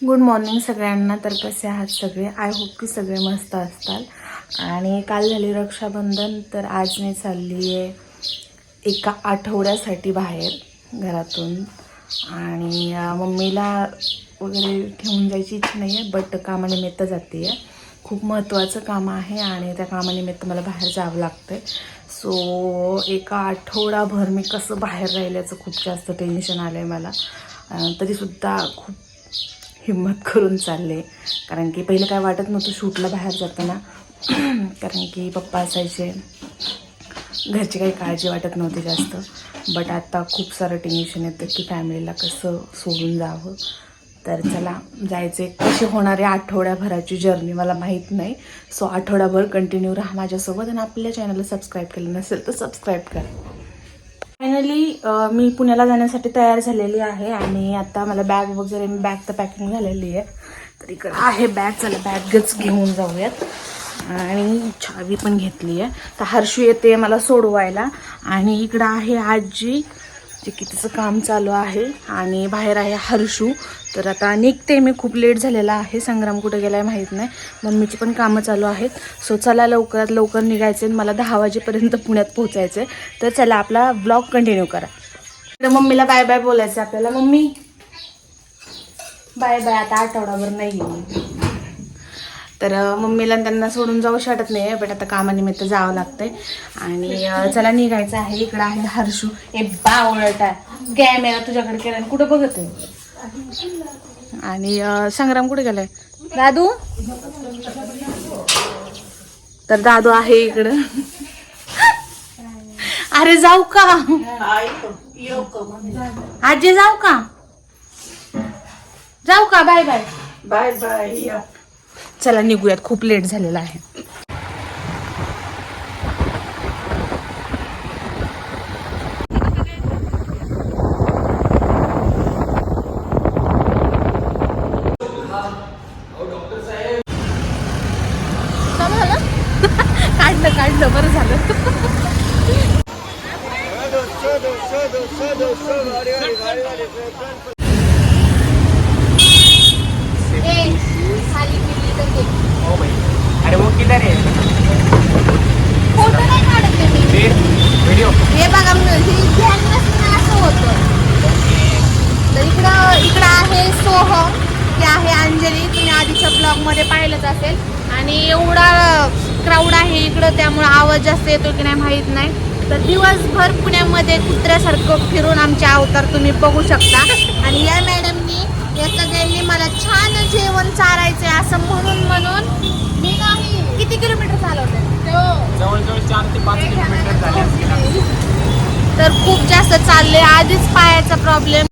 Good morning सगळ्यांना. तर कसे आहात सगळे? आय होप की सगळे मस्त असतात आणि काल झाली रक्षाबंधन तर आज मी चालली आहे एका आठवड्यासाठी बाहेर घरातून. आणि मम्मीला वगैरे ठेवून जायची इच्छा नाही आहे बट कामानिमित्त जाते आहे खूप महत्त्वाचं काम आहे आणि त्या कामानिमित्त मला बाहेर जावं लागतं आहे सो एका आठवडाभर मी कसं बाहेर राहिल्याचं खूप जास्त टेन्शन आलं आहे मला तरीसुद्धा खूप हिंमत करून चालले. कारण की पहिलं काय वाटत नव्हतं शूटला बाहेर जाताना. कारण की पप्पा असायचे. घरची काही काळजी वाटत नव्हती जास्त. बट आता खूप सारं टेन्शन येतं की फॅमिलीला कसं सोडून जावं. तर चला जायचे कशी होणार आठवड्याभराची जर्नी मला माहीत नाही. सो आठवड्याभर कंटिन्यू राहा माझ्यासोबत आणि आपल्या चॅनलला सबस्क्राईब केलं नसेल तर सबस्क्राईब करा. फायनली मी पुण्याला जाण्यासाठी तयार झालेली आहे आणि आता मला बॅग वगैरे मी बॅग तर पॅकिंग झालेली आहे. तर इकडं आहे बॅग चला बॅगच घेऊन जाऊयात. आणि चावी पण घेतली आहे. तर हर्षू येते मला सोडवायला. आणि इकडं आहे आजी. जे की तिचं काम चालू आहे आणि बाहेर आहे हर्षू. तर आता निघते मी खूप लेट झालेला आहे. संग्राम कुठे आहे माहीत नाही. मम्मीची पण कामं चालू आहेत. सो चला लवकरात लवकर निघायचे मला दहा वाजेपर्यंत पुण्यात पोहोचायचं. आहे तर चला आपला ब्लॉग कंटिन्यू करा. तर मम्मीला बाय बाय बोलायचं आहे आपल्याला. मम्मी. बाय बाय आता आठवडाभर नाही येईल तर मम्मीला त्यांना सोडून जाऊ शकत नाही बट आता कामानिमित्त जावं लागतंय. आणि चला निघायचं आहे. इकडं आहे हर्षू. ए बा ओळटा कॅमेरा तुझ्याकडे केला आणि कुठं बघत आहे? आणि संग्राम कुठे गेलाय? दादू? तर दादू आहे इकडं. अरे जाऊ का? आजी जाऊ का? जाऊ का? Bye bye. बाय बाय या. चला निघूयात खूप लेट झालेला आहे. काढलं काढलं बरं झालं अरे वो किधर है फोटो नाही काढत आहे मी फिर वीडियो हे बघा म- ही ध्यान नसताना असं होतं तर इकडं इकडं आहे सोहम ते आहे अंजली. तुम्ही आधीच्या ब्लॉगमध्ये पाहिलंच असेल. आणि एवढा क्राऊड आहे इकडं त्यामुळे आवाज जास्त येतो की नाही माहीत नाही. तर दिवसभर पुण्यामध्ये कुत्र्यासारखं फिरून आमचे अवतार तुम्ही बघू शकता. आणि या मॅडमनी या सगळ्यांनी मला छान जेवण चारायचं आहे असं म्हणून म्हणून मी नाही. किती किलोमीटर चालवते जवळजवळ चार ते पाच किलोमीटर झाले. असतील तर खूप जास्त चालले आधीच पायाचा प्रॉब्लेम